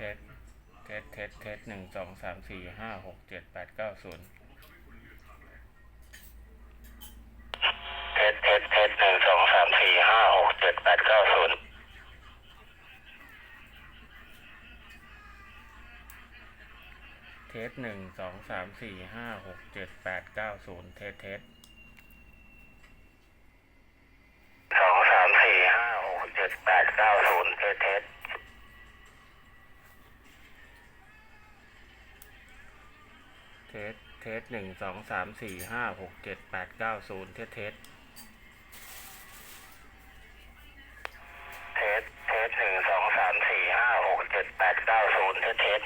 เทสเทสเทสเทสหนึ่งสองสามสี่ห้าหกเจ็ดแปดเก้าศูนย์เทสเทสเทสหนึ่งสองสามสี่ห้าหกเจ็ดแปดเก้าศูนย์เทสหนึ่งสองสามสี่ห้าหกเจ็ดแปดเก้าศูนย์เทสเทสสองสามสี่ห้าหกเจ็ดแปดเก้าศูนย์เทสเทส เทส เทสหนึ่งสองสามสี่ห้าหกเจ็ดแปดเก้าศูนย์เทส เทส เทส เทสหนึ่งสองสามสี่ห้าหกเจ็ดแปดเก้าศูนย์เทสเทส